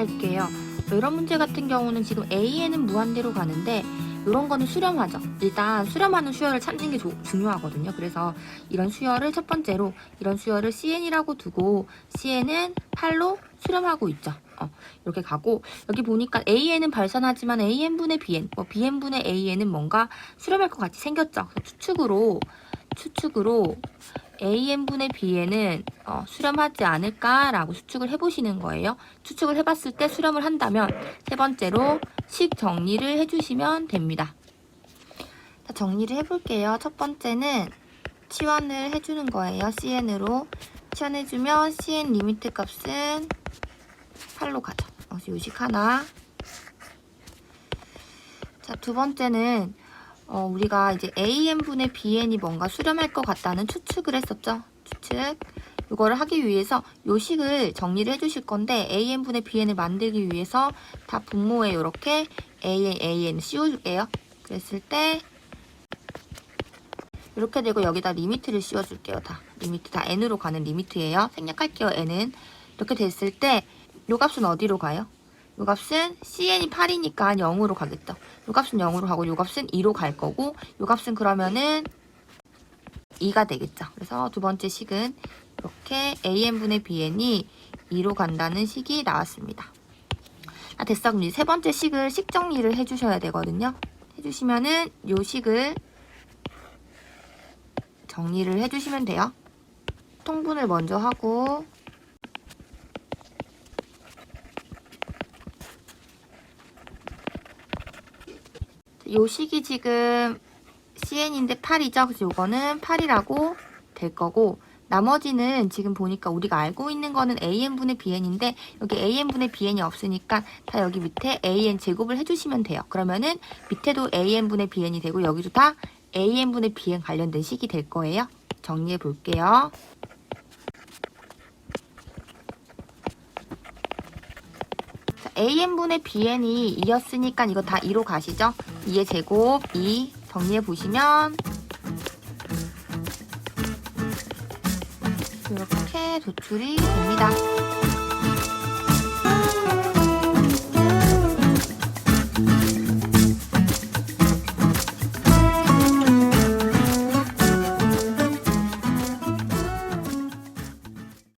할게요. 이런 문제 같은 경우는 지금 A에는 무한대로 가는데 이런 거는 수렴하죠. 일단 수렴하는 수열을 찾는 게 조- 중요하거든요. 그래서 이런 수열을 첫 번째로 이런 수열을 CN이라고 두고 CN은 8로 수렴하고 있죠. 어, 이렇게 가고 여기 보니까 AN은 발산하지만 AN분의 BN, 뭐 BN분의 AN은 뭔가 수렴할 것 같이 생겼죠. 추측으로 추측으로 AN분의 BN은 어, 수렴하지 않을까라고 추측을 해보시는 거예요. 추측을 해봤을 때 수렴을 한다면 세 번째로 식 정리를 해주시면 됩니다. 자, 정리를 해볼게요. 첫 번째는 치환을 해주는 거예요. CN으로 치환해주면 CN 리미트 값은 8로 가죠. 어, 요식 하나. 자, 두 번째는 어, 우리가 이제 AN분의 BN이 뭔가 수렴할 것 같다는 추측을 했었죠. 추측. 이거를 하기 위해서 요식을 정리를 해주실 건데 AN분의 BN을 만들기 위해서 다 분모에 이렇게 AN, AN 씌워줄게요. 그랬을 때 이렇게 되고 여기다 리미트를 씌워줄게요. 다 리미트 다 n으로 가는 리미트예요. 생략할게요. n은 이렇게 됐을 때 요 값은 어디로 가요? 요 값은 cn이 8이니까 0으로 가겠죠. 요 값은 0으로 가고 요 값은 2로 갈 거고 요 값은 그러면은 2가 되겠죠. 그래서 두 번째 식은 이렇게 an분의 bn이 2로 간다는 식이 나왔습니다. 아, 됐어. 그럼 이제 세 번째 식을 식 정리를 해주셔야 되거든요. 해주시면은 요 식을 정리를 해주시면 돼요. 통분을 먼저 하고 요 식이 지금 CN인데 8이죠. 그래서 요거는 8이라고 될 거고 나머지는 지금 보니까 우리가 알고 있는 거는 AN분의 BN인데 여기 AN분의 BN이 없으니까 다 여기 밑에 AN 제곱을 해주시면 돼요. 그러면은 밑에도 AN분의 BN이 되고 여기도 다 AN분의 BN 관련된 식이 될 거예요. 정리해 볼게요. AN분의 BN이 2였으니까 이거 다 2로 가시죠. 2의 제곱 2 정리해 보시면 이렇게 도출이 됩니다.